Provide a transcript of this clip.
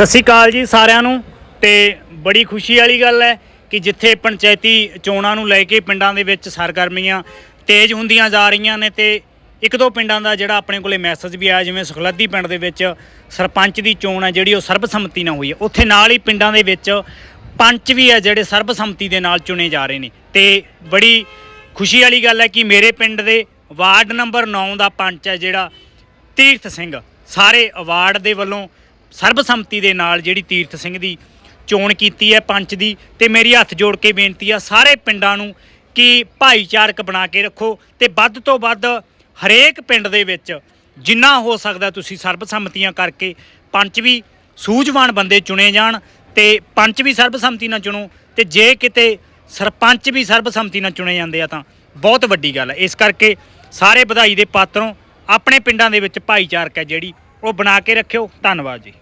ਸਤਿ ਸ਼੍ਰੀ ਅਕਾਲ ਜੀ ਸਾਰਿਆਂ ਨੂੰ ਤੇ ਬੜੀ ਖੁਸ਼ੀ ਵਾਲੀ ਗੱਲ ਹੈ ਕਿ ਜਿੱਥੇ ਪੰਚਾਇਤੀ ਚੋਣਾਂ ਨੂੰ ਲੈ ਕੇ ਪਿੰਡਾਂ ਦੇ ਵਿੱਚ ਸਰਗਰਮੀਆਂ ਤੇਜ਼ ਹੁੰਦੀਆਂ ਜਾ ਰਹੀਆਂ ਨੇ ਤੇ ਇੱਕ ਦੋ ਪਿੰਡਾਂ ਦਾ ਜਿਹੜਾ ਆਪਣੇ ਕੋਲੇ ਮੈਸੇਜ ਵੀ ਆਇਆ, ਜਿਵੇਂ ਸੁਖਲੱਦੀ ਪਿੰਡ ਦੇ ਵਿੱਚ ਸਰਪੰਚ ਦੀ ਚੋਣ ਹੈ, ਜਿਹੜੀ ਉਹ ਸਰਬਸੰਮਤੀ ਨਾਲ ਹੋਈ ਹੈ। ਉੱਥੇ ਨਾਲ ਹੀ ਪਿੰਡਾਂ ਦੇ ਵਿੱਚ ਪੰਚ ਵੀ ਹੈ, ਜਿਹੜੇ ਸਰਬਸੰਮਤੀ ਦੇ ਨਾਲ ਚੁਣੇ ਜਾ ਰਹੇ ਨੇ। ਤੇ ਬੜੀ ਖੁਸ਼ੀ ਵਾਲੀ ਗੱਲ ਹੈ ਕਿ ਮੇਰੇ ਪਿੰਡ ਦੇ ਵਾਰਡ ਨੰਬਰ 9 ਦਾ ਪੰਚ ਹੈ, ਜਿਹੜਾ ਤੀਰਥ ਸਿੰਘ। ਸਾਰੇ ਅਵਾਰਡ ਦੇ ਵੱਲੋਂ ਸਰਬਸੰਮਤੀ ਦੇ ਨਾਲ ਜਿਹੜੀ ਤੀਰਥ ਸਿੰਘ ਦੀ ਚੋਣ ਕੀਤੀ ਹੈ ਪੰਚ ਦੀ ਤੇ ਮੇਰੀ ਹੱਥ ਜੋੜ ਕੇ ਬੇਨਤੀ ਆ ਸਾਰੇ ਪਿੰਡਾਂ ਨੂੰ ਕਿ ਭਾਈਚਾਰਕ ਬਣਾ ਕੇ ਰੱਖੋ ਤੇ ਵੱਧ ਤੋਂ ਵੱਧ ਹਰੇਕ ਪਿੰਡ ਦੇ ਵਿੱਚ ਜਿੰਨਾ ਹੋ ਸਕਦਾ ਤੁਸੀਂ ਸਰਬਸੰਮਤੀਆਂ ਕਰਕੇ ਪੰਚ ਵੀ ਸੂਝਵਾਨ ਬੰਦੇ ਚੁਣੇ ਜਾਣ ਤੇ ਪੰਚ ਵੀ ਸਰਬਸੰਮਤੀ ਨਾਲ ਚੁਣੋ ਤੇ ਜੇ ਕਿਤੇ ਸਰਪੰਚ ਵੀ ਸਰਬਸੰਮਤੀ ਨਾਲ ਚੁਣੇ ਜਾਂਦੇ ਆ ਤਾਂ ਬਹੁਤ ਵੱਡੀ ਗੱਲ ਹੈ ਇਸ ਕਰਕੇ ਸਾਰੇ ਵਧਾਈ ਦੇ ਪਾਤਰੋਂ ਆਪਣੇ ਪਿੰਡਾਂ ਦੇ ਵਿੱਚ ਭਾਈਚਾਰਕ ਹੈ ਜਿਹੜੀ, ਉਹ ਬਣਾ ਕੇ ਰੱਖਿਓ। ਧੰਨਵਾਦ ਜੀ।